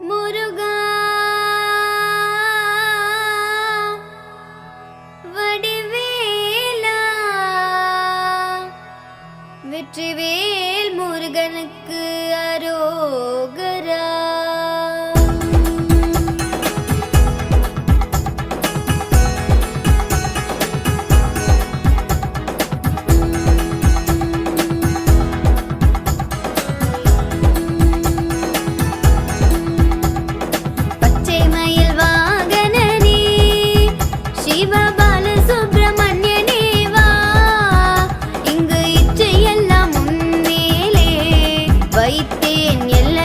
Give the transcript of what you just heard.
മുരുക വടിവേല വെற்றிவேல் முருகனுக்கு அரோக என் எல்லை